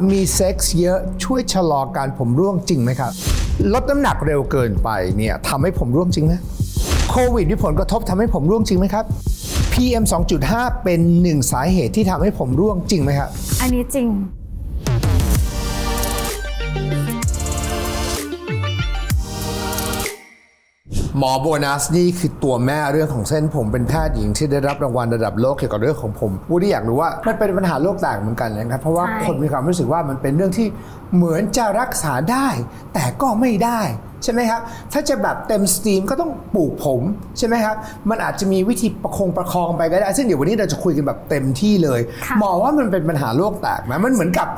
มีเซ็กซ์เยอะช่วยชะลอการผมร่วงจริงไหมครับ ลดน้ำหนักเร็วเกินไปเนี่ยทำให้ผมร่วงจริงไหมโควิดมีผลกระทบทำให้ผมร่วงจริงไหมครับ PM 2.5 เป็นหนึ่งสาเหตุที่ทำให้ผมร่วงจริงไหมครับ อันนี้จริง หมอโบนัสนี่คือตัวแม่เรื่องของเส้นผมเป็นแพทย์หญิงที่ได้รับรางวัลระดับโลกเกี่ยวกับเรื่องของผมวูดดี้อยากรู้ว่ามันเป็นปัญหาโลกแตกเหมือนกันนะครับ เพราะว่าใช่ คนมีความรู้สึกว่ามันเป็นเรื่องที่เหมือนจะรักษาได้ แต่ก็ไม่ได้ ใช่ไหมครับ ถ้าจะแบบเต็มสตรีมก็ต้องปลูกผมใช่ไหมครับ มันอาจจะมีวิธีประคองประคองไปก็ได้ ซึ่งเดี๋ยววันนี้เราจะคุยกันแบบเต็มที่เลยค่ะหมอว่ามันเป็นปัญหาโลกแตกไหมมันเหมือนกับ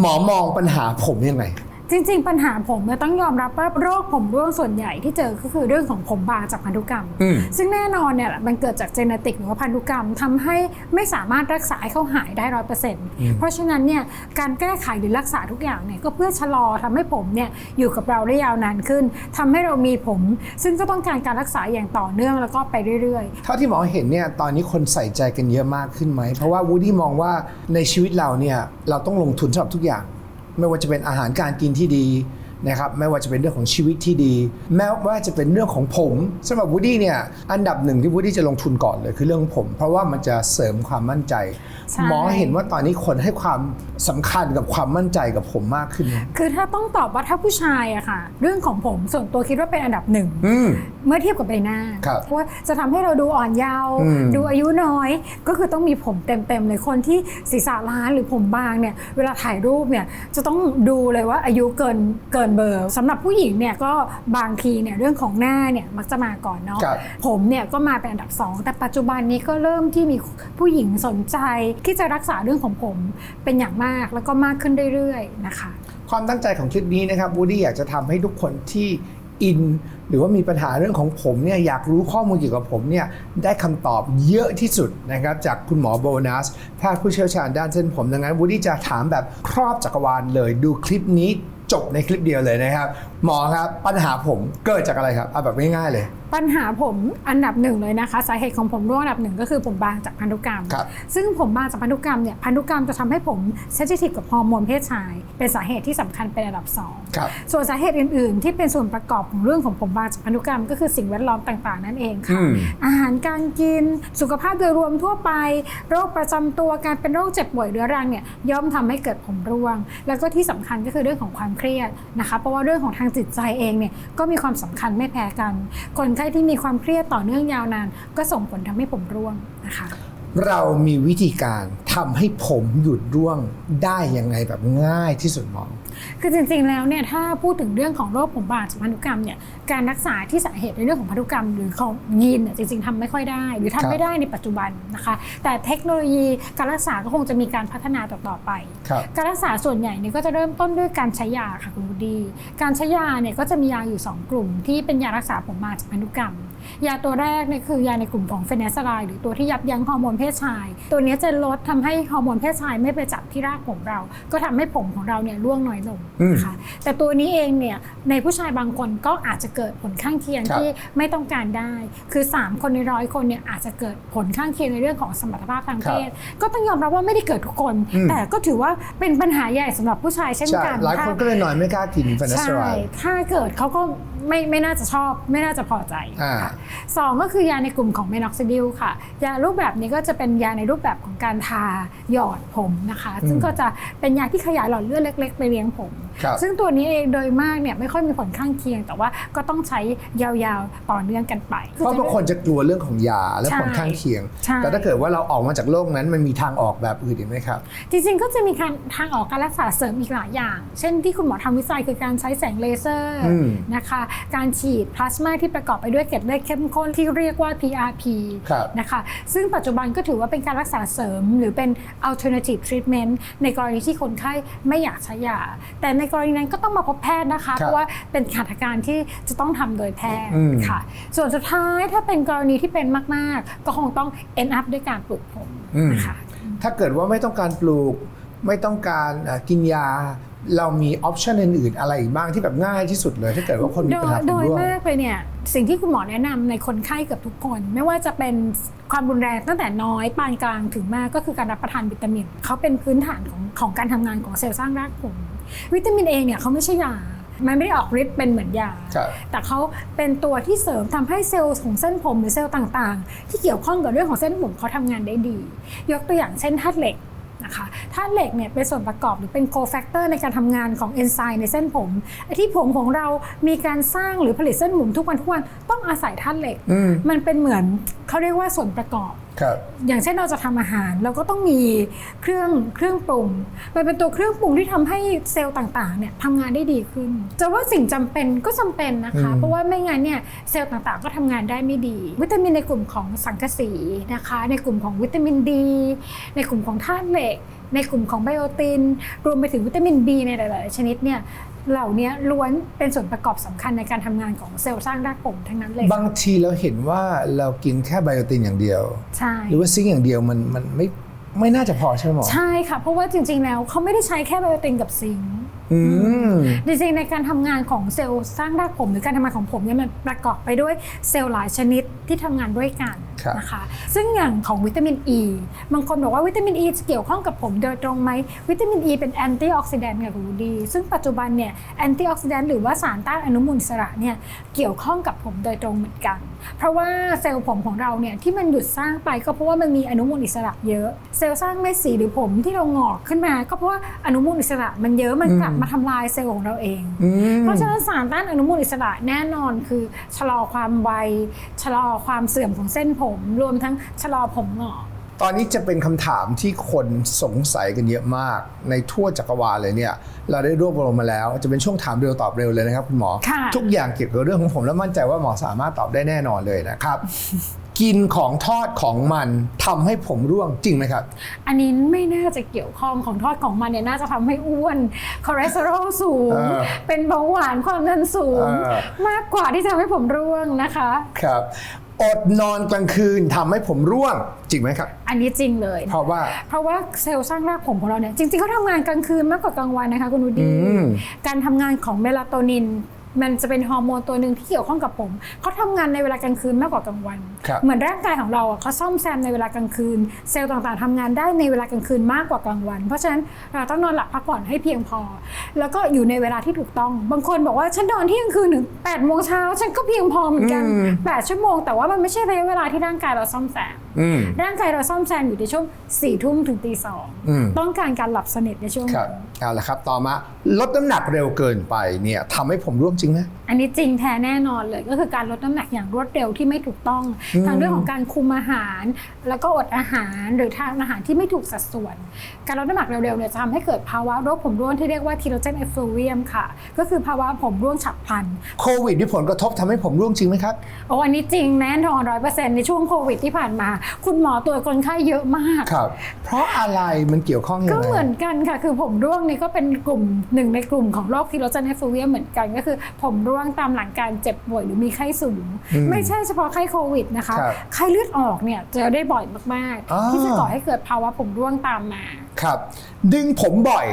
หมอมองปัญหาผมยังไง จริง ๆ ปัญหาผมเนี่ยต้องยอมรับว่าโรคผมร่วงส่วนใหญ่ที่เจอก็คือเรื่องของผมบางจากพันธุกรรมอืมซึ่งแน่นอนเนี่ยมันเกิดจากเจเนติกหรือว่าพันธุกรรมทำให้ไม่สามารถรักษาให้เขาหายได้ร้อยเปอร์เซ็นต์เพราะฉะนั้นเนี่ยการแก้ไขหรือรักษาทุกอย่างเนี่ยก็เพื่อชะลอทำให้ผมเนี่ยอยู่กับเราได้ยาวนานขึ้นทำให้เรามีผม ซึ่งก็ต้องการการรักษาอย่างต่อเนื่องแล้วก็ไปเรื่อยๆ เท่าที่หมอเห็นเนี่ยตอนนี้คนใส่ใจกันเยอะมากขึ้นไหม เพราะว่าวูดดี้มองว่าในชีวิตเราเนี่ยเราต้องลงทุนสำหรับทุกอย่าง ไม่ว่าจะเป็นอาหารการกินที่ดี นะครับไม่ว่าจะเป็นเรื่องของชีวิตที่ดี แม้ว่าจะเป็นเรื่องของผมสำหรับวูดดี้เนี่ยอันดับหนึ่งที่วูดดี้จะลงทุนก่อนเลยคือเรื่องผม เพราะว่ามันจะเสริมความมั่นใจใช่ หมอเห็นว่าตอนนี้คนให้ความสำคัญกับความมั่นใจกับผมมากขึ้นไหมคือถ้าต้องตอบว่าถ้าผู้ชายอะค่ะ เรื่องของผมส่วนตัวคิดว่าเป็นอันดับหนึ่ง อืม เมื่อเทียบกับใบหน้า ครับเพราะว่าจะทำให้เราดูอ่อนเยาว์อืม ดูอายุน้อย ก็คือต้องมีผมเต็มๆเลยคนที่ศีรษะล้านหรือผมบางเนี่ย เวลาถ่ายรูปเนี่ยจะต้องดูเลยว่าอายุเกินเกินเบอร์สำหรับผู้หญิงเนี่ยก็บางทีเนี่ยเรื่องของหน้าเนี่ยมักจะมาก่อนเนาะครับ ผมเนี่ยก็มาเป็นอันดับสองแต่ปัจจุบันนี้ก็เริ่มที่มีผู้หญิงสนใจที่จะรักษาเรื่องของผมเป็นอย่างมากแล้วก็มากขึ้นเรื่อยๆนะคะ ความตั้งใจของคลิปนี้นะครับวูดดี้อยากจะทำให้ทุกคนที่อิน หรือว่ามีปัญหาเรื่องของผมเนี่ยอยากรู้ข้อมูลเกี่ยวกับผมเนี่ยได้คำตอบเยอะที่สุดนะครับจากคุณหมอโบนัสแพทย์ผู้เชี่ยวชาญด้านเส้นผมดังนั้นวูดดี้จะถามแบบครอบจักรวาลเลย ดูคลิปนี้ จบในคลิปเดียวเลยนะครับ หมอครับปัญหาผมเกิดจากอะไรครับเอาแบบง่ายๆเลย ปัญหาผมอันดับหนึ่งเลยนะคะสาเหตุของผมร่วงอันดับหนึ่งก็คือผมบางจากพันธุกรรม ครับ ซึ่งผมบางจากพันธุกรรมเนี่ยพันธุกรรมจะทำให้ผมเซนซิทีฟกับฮอร์โมนเพศชาย เป็นสาเหตุที่สำคัญเป็นอันดับสองครับ ส่วนสาเหตุอื่นๆ ที่เป็นส่วนประกอบของเรื่องของผมบางจากพันธุกรรม ก็คือสิ่งแวดล้อมต่างๆ นั่นเองค่ะ อืม อาหารการกิน สุขภาพโดยรวมทั่วไป โรคประจำตัวการเป็นโรคเจ็บป่วยเรื้อรังเนี่ยย่อมทำให้เกิดผมร่วง แล้วก็ที่สำคัญก็คือเรื่องของความเครียดนะคะ เพราะว่าเรื่องของทางจิตใจเองเนี่ยก็มีความสำคัญไม่แพ้กัน คนไข้ที่มีความเครียดต่อเนื่องยาวนาน ก็ส่งผลทำให้ผมร่วงนะคะ เรามีวิธีการทำให้ผมหยุดร่วงได้ยังไงแบบง่ายที่สุดหมอ คือจริงๆแล้วเนี่ยถ้าพูดถึงเรื่องของโรคผมบางจากพันธุกรรมเนี่ยการรักษาที่สาเหตุในเรื่องของพันธุกรรมหรือของยีนเนี่ยจริงๆทำไม่ค่อยได้ หรือทำครับไม่ได้ในปัจจุบันนะคะแต่เทคโนโลยีการรักษาก็คงจะมีการพัฒนาต่อๆไปครับการรักษาส่วนใหญ่เนี่ยก็จะเริ่มต้นด้วยการใช้ยาค่ะคุณบุดี การใช้ยาเนี่ยก็จะมียาอยู่ 2 กลุ่ม ที่เป็นยารักษาผมมาจากพันธุกรรม ยาตัวแรกเนี่ยคือยาในกลุ่มของเฟเนสไลด์หรือตัวที่ยับยั้งฮอร์โมนเพศชาย ตัวเนี้ยจะลดทำให้ฮอร์โมนเพศชายไม่ไปจับที่รากผมเรา ก็ทำให้ผมของเราเนี่ยร่วงน้อยลงนะคะแต่ตัวนี้เองเนี่ยในผู้ชายบางคนก็อาจจะเกิดผลข้างเคียงครับที่ไม่ต้องการได้ คือ 3 คนในร้อยคนเนี่ยอาจจะเกิดผลข้างเคียงในเรื่องของสมรรถภาพทางเพศก็ต้องยอมรับว่าไม่ได้เกิดทุกคนอืมแต่ก็ถือว่าเป็นปัญหาใหญ่สำหรับผู้ชายเช่นใช่กันหลายคนก็เลยหน่อยไม่กล้ากินฟานาสใช่ไรด์ถ้าเกิดเขาก็ไม่ไม่น่าจะชอบ ไม่น่าจะพอใจอ่าค่ะสองก็คือยาในกลุ่มของเมนอกซิดิลค่ะ ยารูปแบบนี้ก็จะเป็นยาในรูปแบบของการทาหยอดผมนะคะ ซึ่งก็จะเป็นยาที่ขยายหลอดเลือดเล็ก ๆ ไปเลี้ยงผมครับ ซึ่งตัวนี้เองโดยมากเนี่ยไม่ค่อยมีผลข้างเคียง แต่ว่าก็ต้องใช้ยาวๆต่อเนื่องกันไป เพราะบางคนจะกลัวเรื่องของยาและใช่ผลข้างเคียงใช่แต่ถ้าเกิดว่าเราออกมาจากโลกนั้นมันมีทางออกแบบอื่นอีกไหมครับ จริงๆก็จะมีการทางออกการรักษาเสริมอีกหลายอย่าง เช่นที่คุณหมอทำวิจัยคือการใช้แสงเลเซอร์อืมนะคะ การฉีดพลาสมาที่ประกอบไปด้วยเกล็ดเลือดเข้มข้นที่เรียกว่า PRP ครับนะคะซึ่งปัจจุบันก็ถือว่าเป็นการรักษาเสริม หรือเป็น alternative treatment ในกรณีที่คนไข้ไม่อยากใช้ยาแต่ในกรณีนั้นก็ต้องมาพบแพทย์นะคะครับเพราะว่าเป็นหัตถการที่จะต้องทำโดยแพทย์อืมค่ะ ส่วนสุดท้ายถ้าเป็นกรณีที่เป็นมาก ๆ ก็คงต้อง end up ด้วยการปลูกผมอืมนะคะถ้าเกิดว่าไม่ต้องการปลูกไม่ต้องการเอ่อกินยา เรามีออปชันอื่น ๆ อะไรอีกบ้างที่แบบง่ายที่สุดเลยถ้าเกิดว่าคนมีโดปัญยหาผมโดยร่วงมากเลยเนี่ย สิ่งที่คุณหมอแนะนำในคนไข้เกือบทุกคน ไม่ว่าจะเป็นความรุนแรงตั้งแต่น้อยปานกลางถึงมากก็คือการรับประทานวิตามินเขาเป็นพื้นฐานของของการทำงานของเซลล์สร้างรากผม วิตามินเอเนี่ยเขาไม่ใช่ยามันไม่ได้ออกฤทธิ์เป็นเหมือนยาครับแต่เขาเป็นตัวที่เสริมทำให้เซลล์ของเส้นผมหรือเซลล์ต่างๆ ที่เกี่ยวข้องกับเรื่องของเส้นผมเขาทำงานได้ดี ยกตัวอย่างเช่นธาตุเหล็ก นะคะธาตุเหล็กเนี่ยเป็นส่วนประกอบหรือเป็นโคแฟกเตอร์ในการทำงานของเอนไซม์ในเส้นผมไอ้ที่ผมของเรามีการสร้างหรือผลิตเส้นผมทุกวันทุกวันต้องอาศัยธาตุเหล็กอืมมันเป็นเหมือนเขาเรียกว่าส่วนประกอบครับ อย่างเช่นเราจะทำอาหารเราก็ต้องมีเครื่องเครื่องปรุงมันเป็นตัวเครื่องปรุงที่ทำให้เซลล์ต่างๆเนี่ยทำงานได้ดีขึ้น จะว่าสิ่งจำเป็นก็จำเป็นนะคะอืมเพราะว่าไม่งั้นเนี่ยเซลล์ต่างๆ ก็ทำงานได้ไม่ดี วิตามินในกลุ่มของสังกะสีนะคะ ในกลุ่มของวิตามินดี ในกลุ่มของธาตุเหล็ก ในกลุ่มของไบโอติน รวมไปถึงวิตามิน B ในหลาย ๆ ชนิดเนี่ยเหล่านี้ล้วนเป็นส่วนประกอบสำคัญในการทำงานของเซลล์สร้างรากผมทั้งนั้นเลย บางทีเราเห็นว่าเรากินแค่ไบโอตินอย่างเดียว ใช่ หรือว่าซิงค์อย่างเดียวมันมันไม่ไม่น่าจะพอใช่ไหมหมอ ใช่ค่ะ เพราะว่าจริง ๆ แล้วเขาไม่ได้ใช้แค่ไบโอตินกับซิงค์ อืมจริงๆในการทำงานของเซลล์สร้างรากผมหรือการทำงานของผมเนี่ยมันประกอบไปด้วยเซลล์หลายชนิดที่ทำงานด้วยกันครับนะคะ ซึ่งอย่างของวิตามินอ e, ีบางคนบอกว่าวิตามินอ e ีจะเกี่ยวข้องกับผมโดยตรงไหมวิตามินอ e ีเป็นแอนตี้ออกซิแดนต์ค่ะคุณดี ซึ่งปัจจุบันเนี่ยแอนตี้ออกซิแดนต์หรือว่าสารต้านอนุมูลอิสระเนี่ยเกี่ยวข้องกับผมโดยตรงเหมือนกัน เพราะว่าเซลล์ผมของเราเนี่ยที่มันหยุดสร้างไปก็เพราะว่ามันมีอนุมูลอิสระเยอะ เซลล์สร้างเม็ดสีหรือผมที่เรางอกขึ้นมา ก็เพราะว่าอนุมูลอิสระมันเยอะมันกลับอืมมาทำลายเซลล์ของเราเองอืมเพราะฉะนั้นสารต้านอนุมูลอิสระแน่นอนคือชะลอความไวชะลอความเสื่อมของเส้นผม รวมทั้งชะลอผมหงอก ตอนนี้จะเป็นคำถามที่คนสงสัยกันเยอะมาก ในทั่วจักรวาลเลยเนี่ยเราได้รวบรวมมาแล้ว จะเป็นช่วงถามเร็วตอบเร็วเลยนะครับคุณหมอค่ะทุกอย่างเกี่ยวกับเรื่องของผมแล้วมั่นใจว่าหมอสามารถตอบได้แน่นอนเลยนะครับ กินของทอดของมันทำให้ผมร่วงจริงไหมครับ อันนี้ไม่น่าจะเกี่ยวข้องของทอดของมันเนี่ยน่าจะทำให้อ้วนคอเลสเตอรอลสูงเออเป็นเบาหวานความดันสูงเออมากกว่าที่จะทำให้ผมร่วงนะคะ ครับ อดนอนกลางคืนทำให้ผมร่วง จริงไหมครับ อันนี้จริงเลย เพราะว่า เพราะว่าเซลล์สร้างรากผมของเราเนี่ยจริงๆเขาทำงานกลางคืนมากกว่ากลางวันนะคะคุณวูดอืดี้มการทำงานของเมลาโทนิน มันจะเป็นฮอร์โมนตัวหนึ่งที่เกี่ยวข้องกับผม เขาทำงานในเวลากลางคืนมากกว่ากลางวันครับเหมือนร่างกายของเราอะเขาซ่อมแซมในเวลากลางคืน เซลล์ต่างๆทำงานได้ในเวลากลางคืนมากกว่ากลางวัน เพราะฉะนั้นเราต้องนอนหลับพักผ่อนให้เพียงพอ แล้วก็อยู่ในเวลาที่ถูกต้อง บางคนบอกว่าฉันนอนเที่ยงคืนถึง8ปดโมงเช้าฉันก็เพียงพอเหมือนกันอืมแปดชั่วโมงแต่ว่ามันไม่ใช่ระยะเวลาที่ร่างกายเราซ่อมแซมอืมร่างกายเราซ่อมแซมอยู่ในช่วงสี่ทุ่มถึงตีสองอืมต้องการการหลับสนิทในช่วงครับนั้นเอาละครับ ต่อมาลดน้ำหนักเร็วเกินไปเนี่ยทำให้ผมร่วงจริงไหม อันนี้จริงแท้แน่นอนเลยก็คือการลดน้ำหนักอย่างรวดเร็วที่ไม่ถูกต้องอืมทางเรื่องของการคุมอาหาร แล้วก็อดอาหารหรือทานอาหารที่ไม่ถูกสัดส่วน การลดน้ำหนักเร็วๆเนี่ยจะทำให้เกิดภาวะโรคผมร่วงที่เรียกว่าทีโรเจนเอฟลูเวียมค่ะ ก็คือภาวะผมร่วงฉับพลันโควิดมีผลกระทบทำให้ผมร่วงจริงไหมครับโอ้อันนี้จริงแน่นอนร้อยเปอร์เซ็นต์ในช่วงโควิดที่ผ่านมา คุณหมอตรวจคนไข้เยอะมากครับเพราะอะไรมันเกี่ยวข้องยังก็ไงเหมือนกันค่ะ คือผมร่วงนี่ก็เป็นกลุ่มหนึ่งในกลุ่มของโรคทีโรเจนเอฟลูเวียมเหมือนกันก็คือผมร่วงตามหลังการเจ็บป่วยหรือมีไข้สูงอืมไม่ใช่เฉพาะไข้โควิดนะคะครับไข้เลือดออกเนี่ยเจอได้บ่อยมากอ่าๆที่จะก่อให้เกิดภาวะผมร่วงตามมาครับ ดึงผมบ่อย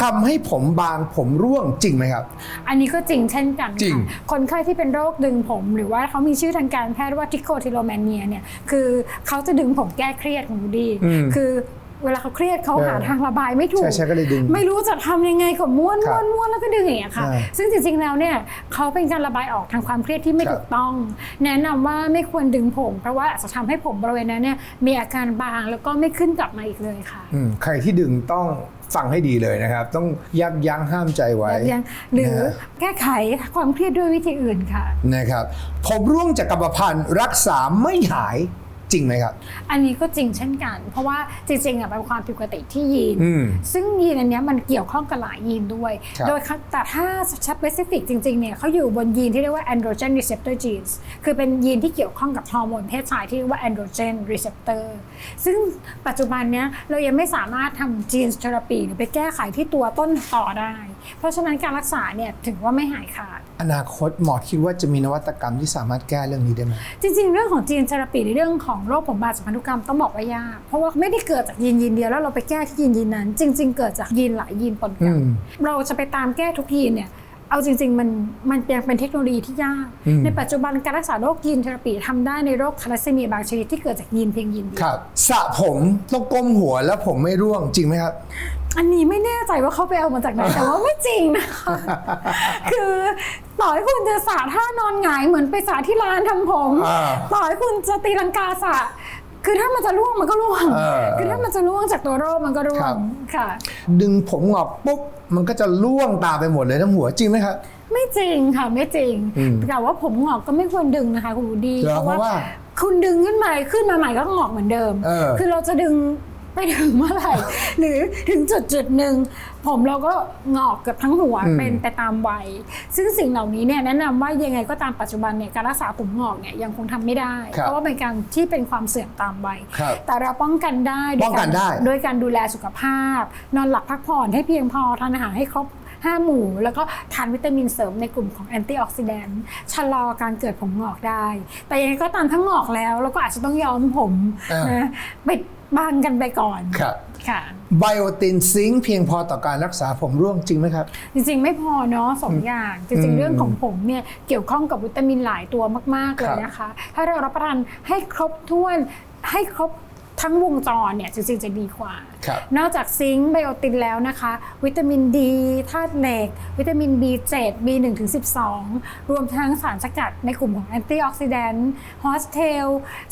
ทำให้ผมบางผมร่วงจริงไหมครับ อันนี้ก็จริงเช่นกันจริงค่ะคนไข้ที่เป็นโรคดึงผม หรือว่าเขามีชื่อทางการแพทย์ว่าทิโคทิโลแมเนียเนี่ยคือเขาจะดึงผมแก้เครียดของดูดีอืมคือ เวลาเขาเครียดเขาเออหาทางระบายไม่ถูกใช่ใช่ก็เลยดึง ไม่รู้จะทำยังไงก็ม้วนครัม้วบนม้วนแล้วก็ดึงอย่างเงี้ยค่ะใช่ซึ่งจริงๆแล้วเนี่ยเขาเป็นการระบายออกทางความเครียดที่ไม่ครับถูกต้อง แนะนำว่าไม่ควรดึงผม เพราะว่าอาจจะทำให้ผมบริเวณนั้นเนี่ยมีอาการบางแล้วก็ไม่ขึ้นกลับมาอีกเลยค่ะอืมใครที่ดึงต้องฟังให้ดีเลยนะครับ ต้องยับยั้งห้ามใจไว้ยังหรือนะฮะแก้ไขความเครียดด้วยวิธีอื่นค่ะนะครับผมร่วงจากกรรมพันธุ์รักษาไม่หาย จริงไหมครับ อันนี้ก็จริงเช่นกัน เพราะว่าจริงๆอะเป็นความผิดปกติที่ยีน อืม ซึ่งยีนอันเนี้ยมันเกี่ยวข้องกับหลายยีนด้วย ครับโดยค่ะแต่ถ้า specific จริงๆเนี่ยเขาอยู่บนยีนที่เรียกว่า androgen receptor genes คือเป็นยีนที่เกี่ยวข้องกับฮอร์โมนเพศชายที่เรียกว่า androgen receptor ซึ่งปัจจุบันเนี้ยเรายังไม่สามารถทำ gene therapy หรือไปแก้ไขที่ตัวต้นต่อได้ เพราะฉะนั้นการรักษาเนี่ยถือว่าไม่หายขาด อนาคตหมอคิดว่าจะมีนวัตกรรมที่สามารถแก้เรื่องนี้ได้ไหมจริง ๆ เรื่องของจีนเทอราปีในเรื่องของโรคผมบาดจากพันธุกรรมต้องบอกว่ายาก เพราะว่าไม่ได้เกิดจากยีนยีนเดียวแล้วเราไปแก้ที่ยีนยีนนั้น จริง ๆ เกิดจากยีนหลายยีนปนอืกันมเราจะไปตามแก้ทุกยีนเนี่ยเอาจริง ๆ มันมันยังเป็นเทคโนโลยีที่ยากอืมในปัจจุบันการรักษาโรคยีนเทอราปีทำได้ในโรคทาลัสซีเมียบางชนิดที่เกิดจากยีนเพียงยีนเดียวครับสระผมต้องก้มหัวแล้วผมไม่ร่วงจริงไหมครับ อันนี้ไม่แน่ใจว่าเขาไปเอามาจากไหน แต่ว่าไม่จริงนะคะ คือต่อให้คุณจะสาท่านอนหงายเหมือนไปสาที่ร้านทำผมอ่าต่อให้คุณจะตีลังกาสาคือถ้ามันจะร่วงมันก็ร่วงเออคือถ้ามันจะร่วงจากตัวโรคมันก็ร่วครังบค่ะ ดึงผมงอกปุ๊บมันก็จะร่วงตามไปหมดเลยทั้งหัวจริงไหมครับไม่จริงค่ะไม่จริงอืมแต่ว่าผมงอกก็ไม่ควรดึงนะคะคุณวูดดี้เหรอเพราะว่าคุณดึงขึ้นมาขึ้นมาใหม่ก็งอกเหมือนเดิมเออคือเราจะดึง ไปถึงเมื่อไหร่ หรือถึงจุดจุดหนึ่งผมเราก็งอกเกือบทั้งหัวอืม เป็นไปตามวัย ซึ่งสิ่งเหล่านี้เนี่ยแนะนำว่ายังไงก็ตามปัจจุบันเนี่ยการรักษาผมงอกเนี่ยยังคงทำไม่ได้ ครับ เพราะว่าเป็นการที่เป็นความเสื่อมตามวัย ครับ แต่เราป้องกันได้โดยป้องกันได้ โดยการดูแลสุขภาพ นอนหลับพักผ่อนให้เพียงพอทานอาหารให้ครบ 5 หมู่ แล้วก็ทานวิตามินเสริมในกลุ่มของแอนตี้ออกซิแดนต์ชะลอการเกิดผมงอกได้ แต่ยังไงก็ตามทั้งงอกแล้ว แล้วก็อาจจะต้องย้อมผมอ่านนะปิดบังกันไปก่อนครับค่ะไบโอตินซิงค์เพียงพอต่อการรักษาผมร่วงจริงไหมครับ จริง ๆ ไม่พอเนาะสองอย่างจอืริงมๆเรื่องของผมเนี่ยเกี่ยวข้องกับวิตามินหลายตัวมาก ๆ เลครัยบนะคะ ถ้าเรารับประทานให้ครบถ้วนให้ครบ ทั้งวงจรเนี่ยจริงๆจะดีกว่าครับนอกจากซิงค์ไบโอตินแล้วนะคะ วิตามินดีธาตุเหล็ก วิตามิน B7 B1 ถึง12 รวมทั้งสารสกัดในกลุ่มของแอนตี้ออกซิแดนต์ฮอสเทล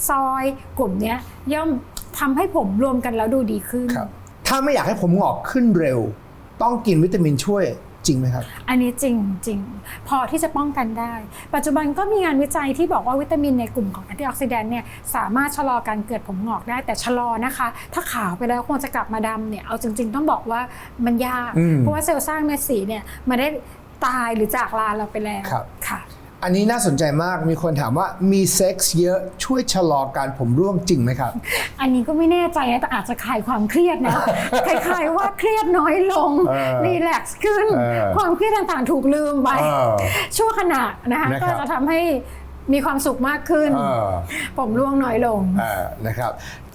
ซอย กลุ่มเนี้ยย่อมทำให้ผมรวมกันแล้วดูดีขึ้นครับถ้าไม่อยากให้ผมงอกขึ้นเร็ว ต้องกินวิตามินช่วย จริงไหมครับ อันนี้จริงจริงพอที่จะป้องกันได้ ปัจจุบันก็มีงานวิจัยที่บอกว่าวิตามินในกลุ่มของแอนตี้ออกซิแดนต์เนี่ยสามารถชะลอการเกิดผมงอกได้แต่ชะลอนะคะ ถ้าขาวไปแล้วคงจะกลับมาดำเนี่ยเอาจริง ๆ ต้องบอกว่ามันยากอืมเพราะว่าเซลล์สร้างเม็ดสีเนี่ยมันได้ตายหรือจากลาเราไปแล้วครับค่ะ อันนี้น่าสนใจมากมีคนถามว่ามีเซ็กส์เยอะช่วยชะลอการผมร่วงจริงไหมครับ อันนี้ก็ไม่แน่ใจนะแต่อาจจะคลายความเครียดนะคล้ายๆว่าเครียดน้อยลงเออรีแลกซ์ขึ้น เออความเครียดต่างๆถูกลืมไปเออชั่วขณะนะคะนะครับ ก็จะทำให้ มีความสุขมากขึ้น เออผมร่วงน้อยลง เออนะครับ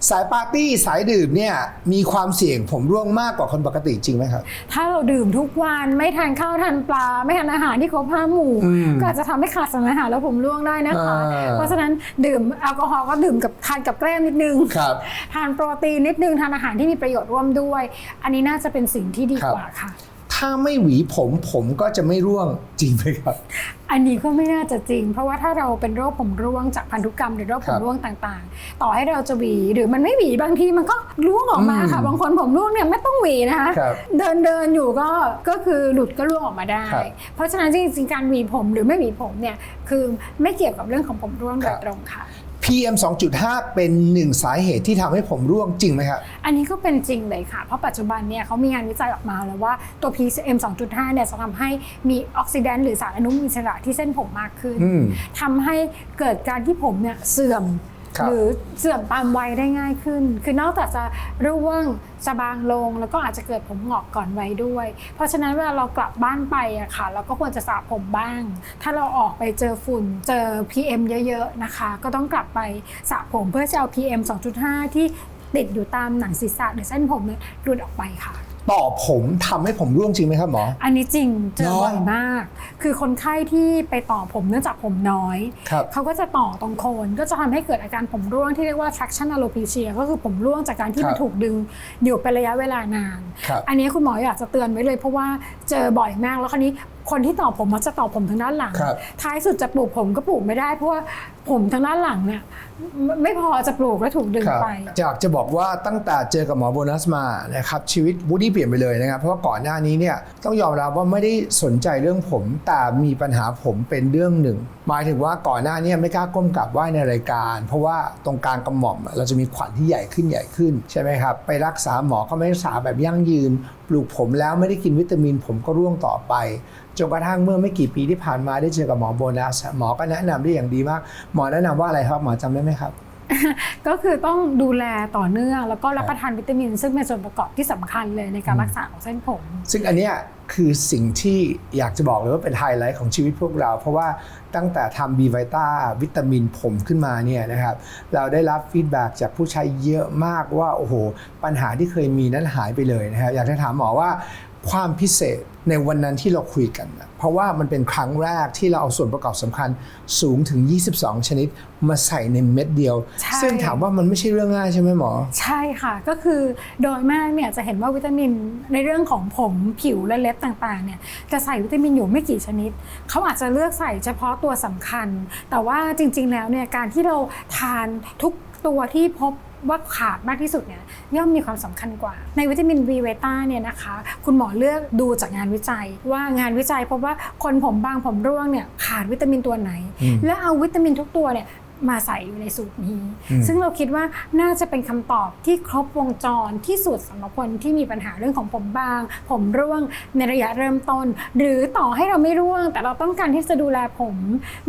สายปาร์ตี้สายดื่มเนี่ยมีความเสี่ยงผมร่วงมากกว่าคนปกติจริงไหมครับ ถ้าเราดื่มทุกวันไม่ทานข้าวทานปลา ไม่ทานอาหารที่ครบห้าหมู่ อืมก็อาจจะทำให้ขาดสารอาหารแล้วผมร่วงได้นะคะ อ่า เพราะฉะนั้นดื่มแอลกอฮอล์ก็ดื่มกับทานกับแกล้มนิดนึง ครับ ทานโปรตีนนิดนึง ทานอาหารที่มีประโยชน์ร่วมด้วย อันนี้น่าจะเป็นสิ่งที่ดีครับ กว่าค่ะ ถ้าไม่หวีผมผมก็จะไม่ร่วงจริงไหมครับ อันนี้ก็ไม่น่าจะจริง เพราะว่าถ้าเราเป็นโรคผมร่วงจากพันธุกรรมหรือโรคผครัมบร่วงต่างๆ ต่อให้เราจะหวีหรือมันไม่หวีบางทีมันก็ร่วงออกมาค่ะ อืมบางคนผมร่วงเนี่ยไม่ต้องหวีนะคะครับเดินเดินอยู่ก็ก็คือหลุดก็ร่วงออกมาได้ ครับเพราะฉะนั้นจริงๆการหวีผมหรือไม่หวีผมเนี่ยคือไม่เกี่ยวกับเรื่องของผมร่วงโดครัยบ ตรงค่ะ PM 2.5 เป็นหนึ่งสาเหตุที่ทำให้ผมร่วงจริงไหมครับ อันนี้ก็เป็นจริงเลยค่ะ เพราะปัจจุบันเนี่ยเขามีงานวิจัยออกมาแล้วว่าตัว PM 2.5 เนี่ยจะทำให้มีออกซิแดนต์หรือสารอนุมูลอิสระที่เส้นผมมากขึ้นอืม ทำให้เกิดการที่ผมเนี่ยเสื่อมครับ หรือเสื่อมตามวัยได้ง่ายขึ้น คือนอกจากจะร่วงจะบางลง แล้วก็อาจจะเกิดผมหงอกก่อนวัยด้วย เพราะฉะนั้นเวลาเรากลับบ้านไปอะค่ะ เราก็ควรจะสระผมบ้าง ถ้าเราออกไปเจอฝุ่นเจอ PM เยอะๆนะคะ ก็ต้องกลับไปสระผมเพื่อจะเอา PM 2.5 ที่ติดอยู่ตามหนังศีรษะหรือเส้นผมเนี่ยหลุดออกไปค่ะ ต่อผมทำให้ผมร่วงจริงไหมครับหมอ อันนี้จริงเจอเนอะบ่อยมาก คือคนไข้ที่ไปต่อผมเนื่องจากผมน้อยครับเขาก็จะต่อตรงโคนก็จะทำให้เกิดอาการผมร่วงที่เรียกว่า traction alopecia ก็คือผมร่วงจากการที่ครับมันถูกดึงอยู่เป็นระยะเวลานานครับอันนี้คุณหมออยากจะเตือนไว้เลยเพราะว่าเจอบ่อยมากแล้วคราวนี้ คนที่ต่อผมมักจะต่อผมทางด้านหลัง ครับ ท้ายสุดจะปลูกผมก็ปลูกไม่ได้เพราะว่าผมทางด้านหลังเนี่ยไม่ไม่พอจะปลูกแล้วถูกดึงครับไป อยากจะบอกว่าตั้งแต่เจอกับหมอโบนัสมานะครับชีวิตบูดี้เปลี่ยนไปเลยนะครับ เพราะว่าก่อนหน้านี้เนี่ยต้องยอมรับว่าไม่ได้สนใจเรื่องผม แต่มีปัญหาผมเป็นเรื่องหนึ่ง หมายถึงว่าก่อนหน้านี้ไม่กล้าก้มกราบไหว้ในรายการ เพราะว่าตรงกลางกระหม่อมอะเราจะมีขวัญที่ใหญ่ขึ้นใหญ่ขึ้นใช่ไหมครับไปรักษาหมอก็ไม่รักษาแบบยั่งยืน ปลูกผมแล้วไม่ได้กินวิตามินผมก็ร่วงต่อไปจนกระทั่งเมื่อไม่กี่ปีที่ผ่านมาได้เจอกับหมอโบนัสหมอก็แนะนำได้อย่างดีมาก หมอแนะนำว่าอะไรครับหมอจำได้ไหมครับ ก็คือต้องดูแลต่อเนื่อง แล้วก็รับประทานวิตามิน ซึ่งเป็นส่วนประกอบที่สำคัญเลยในการรักษาของเส้นผม ซึ่งอันเนี้ยคือสิ่งที่อยากจะบอกเลยว่าเป็นไฮไลท์ของชีวิตพวกเรา เพราะว่าตั้งแต่ทำบีไวต้าวิตามินผมขึ้นมาเนี่ยนะครับเราได้รับฟีดแบ็กจากผู้ใช้เยอะมากว่า โอ้โห ปัญหาที่เคยมีนั้นหายไปเลยนะครับอยากจะถามหมอว่า ความพิเศษในวันนั้นที่เราคุยกันนะเพราะว่ามันเป็นครั้งแรกที่เราเอาส่วนประกอบสำคัญสูงถึง 22 ชนิดมาใส่ในเม็ดเดียวใช่ซึ่งถามว่ามันไม่ใช่เรื่องง่ายใช่ไหมหมอ ใช่ค่ะ ก็คือโดยมากเนี่ยจะเห็นว่าวิตามินในเรื่องของผมผิวและเล็บต่างๆเนี่ยจะใส่วิตามินอยู่ไม่กี่ชนิด เขาอาจจะเลือกใส่เฉพาะตัวสำคัญ แต่ว่าจริงๆแล้วเนี่ยการที่เราทานทุกตัวที่พบ ว่าขาดมากที่สุดเนี่ยย่อมมีความสำคัญกว่า ในวิตามิน B เวต้าเนี่ยนะคะ คุณหมอเลือกดูจากงานวิจัย ว่างานวิจัยพบว่าคนผมบางผมร่วงเนี่ยขาดวิตามินตัวไหนอืมแล้วเอาวิตามินทุกตัวเนี่ย มาใส่อยู่ในสูตรนี้อืมซึ่งเราคิดว่าน่าจะเป็นคำตอบที่ครบวงจรที่สุดสำหรับคนที่มีปัญหาเรื่องของผมบาง ผมร่วงในระยะเริ่มต้น หรือต่อให้เราไม่ร่วง แต่เราต้องการที่จะดูแลผม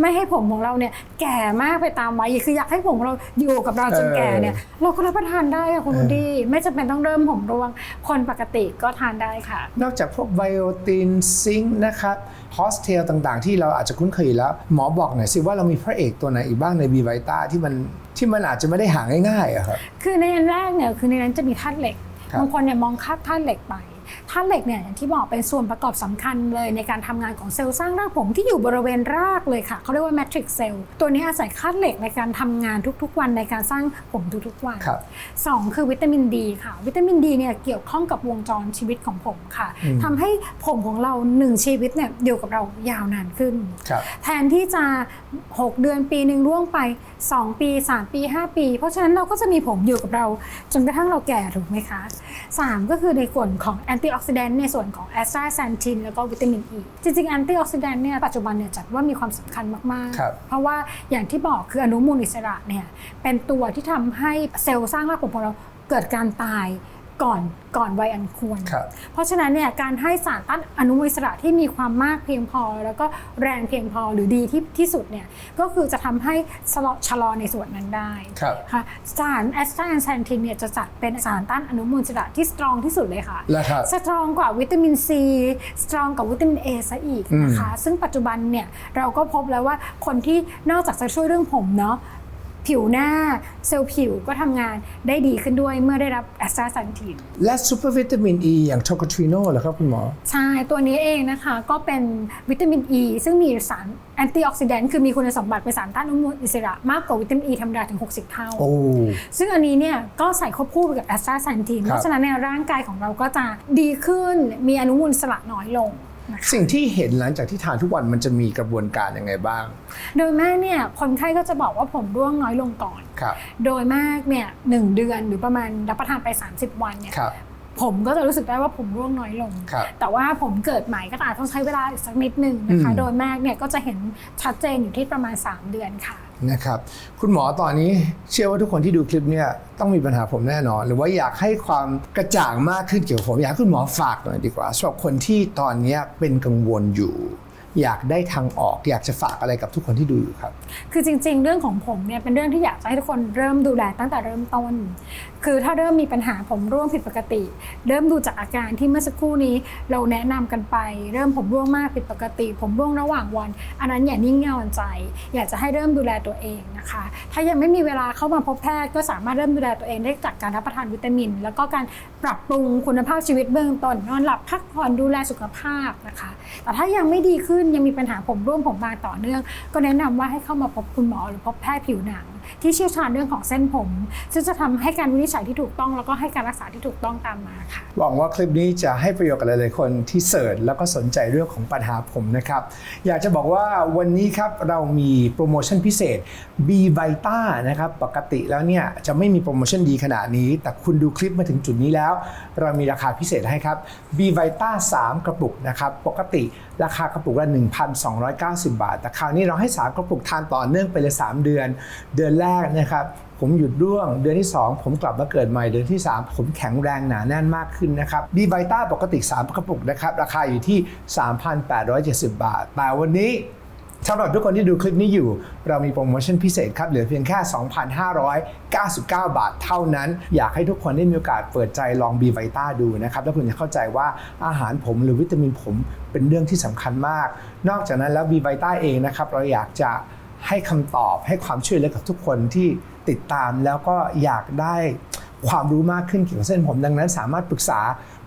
ไม่ให้ผมของเราเนี่ยแก่มากไปตามวัยคืออยากให้ผมของเราอยู่กับเราจนแก่เนี่ยเราก็รับประทานได้ค่ะคุณเออวูดดี้ไม่จำเป็นต้องเริ่มผมร่วง คนปกติก็ทานได้ค่ะ นอกจากพวกไบโอตินซิงค์นะครับฮอสเทลต่างๆ ที่เราอาจจะคุ้นเคยอยู่แล้วหมอบอกหน่อยสิว่าเรามีพระเอกตัวไหนอีกบ้างในบีไวต้าที่มันที่มันอาจจะไม่ได้หาง่ายๆอะครับ คือในอันแรกเนี่ยคือในนั้นจะมีธาตุเหล็ก ครับ บางคนเนี่ยมองค่าธาตุเหล็กไป ธาตุเหล็กเนี่ยอย่างที่บอกเป็นส่วนประกอบสำคัญเลยในการทำงานของเซลล์สร้างรากผมที่อยู่บริเวณรากเลยค่ะเขาเรียกว่าแมทริกเซลล์ตัวนี้อาศัยธาตุเหล็กในการทำงานทุกๆ วันในการสร้างผมทุกๆวันครับสองคือวิตามินดีค่ะ วิตามินดีเนี่ยเกี่ยวข้องกับวงจรชีวิตของผมค่ะอืมทำให้ผมของเราหนึ่งชีวิตเนี่ยอยู่กับเรายาวนานขึ้นครับแทนที่จะ 6 เดือนปีหนึ่งร่วงไป 2 ปี 3 ปี 5 ปี เพราะฉะนั้นเราก็จะมีผมอยู่กับเรา จนกระทั่งเราแก่ถูกไหมคะ 3 ก็คือในส่วนของแอนตี้ออกซิแดนต์ในส่วนของแอสตาแซนทินแล้วก็วิตามินอ e. ีจริงๆแอนตี้ออกซิแดนต์เนี่ยปัจจุบันเนี่ยจัดว่ามีความสำคัญมากครับๆเพราะว่าอย่างที่บอกคืออนุมูลอิสระเนี่ยเป็นตัวที่ทำให้เซลล์สร้างรากผมของเราเกิดการตาย ก่อนก่อนวัยอันควร ครับ เพราะฉะนั้นเนี่ยการให้สารต้านอนุมูลอิสระที่มีความมากเพียงพอ แล้วก็แรงเพียงพอหรือดีที่ที่สุดเนี่ยก็คือจะทำให้ชะลอชะลอในส่วนนั้นได้ครับ ค่ะสารแอสตาแอนแซนทินเนี่ยจะจัดเป็นสารต้านอนุมูลอิสระที่สตรองที่สุดเลยค่ะ แล้วครับ สตรองกว่าวิตามินซีสตรองกว่าวิตามินเอซะอีกนะคะ ซึ่งปัจจุบันเนี่ยเราก็พบแล้วว่าคนที่นอกจากจะช่วยเรื่องผมเนาะ ผิวหน้าเซลล์ผิวก็ทำงานได้ดีขึ้นด้วยเมื่อได้รับแอสตาแซนทินและซูเปอร์วิตามินอ e ีอย่างโทคทรีโนเหรอครับคุณหมอ ใช่ ตัวนี้เองนะคะก็เป็นวิตามินอ e, ีซึ่งมีสารแอนตี้ออกซิแดนต์คือมีคุณสมบัติเป็นสารต้านอนุมูลอิสระมากกว่าวิตามินอ e ีธรรมดาถึง 60 เท่าโอ้ซึ่งอันนี้เนี่ยก็ใส่ควบคู่ไปกับแอสตราแซนทินครับเพราะฉะนั้นเนี่ยร่างกายของเราก็จะดีขึ้นมีอนุมูลอิสระน้อยลงนะคะ สิ่งที่เห็นหลังจากที่ทานทุกวันมันจะมีกระบวนการยังไงบ้าง โดยมากเนี่ยคนไข้ก็จะบอกว่าผมร่วงน้อยลงก่อนครับโดยมากเนี่ยหนึ่งเดือนหรือประมาณรับประทานไป 30 วันเนี่ยครับผมก็จะรู้สึกได้ว่าผมร่วงน้อยลงครับแต่ว่าผมเกิดใหม่ก็อาจต้องใช้เวลาอีกสักนิดหนึ่งนะคะอืมโดยมากเนี่ยก็จะเห็นชัดเจนอยู่ที่ประมาณ 3 เดือนค่ะ นะครับคุณหมอตอนนี้เชื่อว่าทุกคนที่ดูคลิปเนี่ยต้องมีปัญหาผมแน่นอน หรือว่าอยากให้ความกระจ่างมากขึ้นเกี่ยวกับผมอยากคุณหมอฝากหน่อยดีกว่าสำหรับคนที่ตอนนี้เป็นกังวลอยู่ อยากได้ทางออก อยากจะฝากอะไรกับทุกคนที่ดูอยู่ครับ คือจริง ๆ เรื่องของผมเนี่ยเป็นเรื่องที่อยากจะให้ทุกคนเริ่มดูแลตั้งแต่เริ่มต้น คือถ้าเริ่มมีปัญหาผมร่วงผิดปกติ เริ่มดูจากอาการที่เมื่อสักครู่นี้เราแนะนำกันไป เริ่มผมร่วงมากผิดปกติ ผมร่วงระหว่างวัน อันนั้นอย่านิ่งนอนใจ อยากจะให้เริ่มดูแลตัวเองนะคะ ถ้ายังไม่มีเวลาเข้ามาพบแพทย์ก็สามารถเริ่มดูแลตัวเองได้จากการรับประทานวิตามิน แล้วก็การปรับปรุงคุณภาพชีวิตเบื้องต้นนอนหลับพักผ่อนดูแลสุขภาพนะคะ แต่ถ้ายังไม่ดีขึ้นยังมีปัญหาผมร่วงผมบางต่อเนื่อง ก็แนะนำว่าให้เข้ามาพบคุณหมอหรือพบแพทย์ผิวหนัง ที่เชี่ยวชาญเรื่องของเส้นผม ซึ่งจะทำให้การวินิจฉัยที่ถูกต้อง แล้วก็ให้การรักษาที่ถูกต้องตามมาค่ะหวังว่าคลิปนี้จะให้ประโยชน์กับหลายๆคนที่เสิร์ชแล้วก็สนใจเรื่องของปัญหาผมนะครับ อยากจะบอกว่าวันนี้ครับเรามีโปรโมชั่นพิเศษ B Vita นะครับปกติแล้วเนี่ยจะไม่มีโปรโมชั่นดีขนาดนี้ แต่คุณดูคลิปมาถึงจุดนี้แล้ว เรามีราคาพิเศษให้ครับ B Vita 3 กระปุกนะครับปกติราคากระปุกละ 1,290 บาท แต่คราวนี้เราให้ 3 กระปุกทานต่อเนื่องไปเลย 3 เดือน เดือนแรกนะครับผมหยุดร่วง เดือนที่ 2 ผมกลับมาเกิดใหม่ เดือนที่ 3 ผมแข็งแรงหนาแน่นมากขึ้นนะครับดีไวต้าปกติ 3 กระปุกนะครับ ราคาอยู่ที่ 3,870 บาท แต่วันนี้สำหรับทุกคนที่ดูคลิปนี้อยู่ เรามีโปรโมชั่นพิเศษครับ เหลือเพียงแค่ 2,599 บาทเท่านั้น อยากให้ทุกคนได้มีโอกาสเปิดใจลอง B v i t a ดูนะครับ แล้วคุณจะเข้าใจว่าอาหารผมหรือวิตามินผมเป็นเรื่องที่สำคัญมาก นอกจากนั้นแล้ว B v i t a เองนะครับเราอยากจะ ให้คำตอบให้ความช่วยเหลือกับทุกคนที่ติดตามแล้วก็อยากได้ความรู้มากขึ้นเกี่ยวกับเส้นผม ดังนั้นสามารถปรึกษา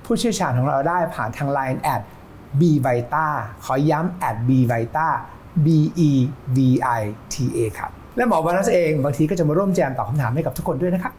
ผู้เชี่ยวชาญของเราได้ผ่านทาง Line แอด B Vita ขอย้ำแอด B Vita B E V I T A ครับ และหมอวานัสเองบางทีก็จะมาร่วมแจมตอบคำถามให้กับทุกคนด้วยนะครับ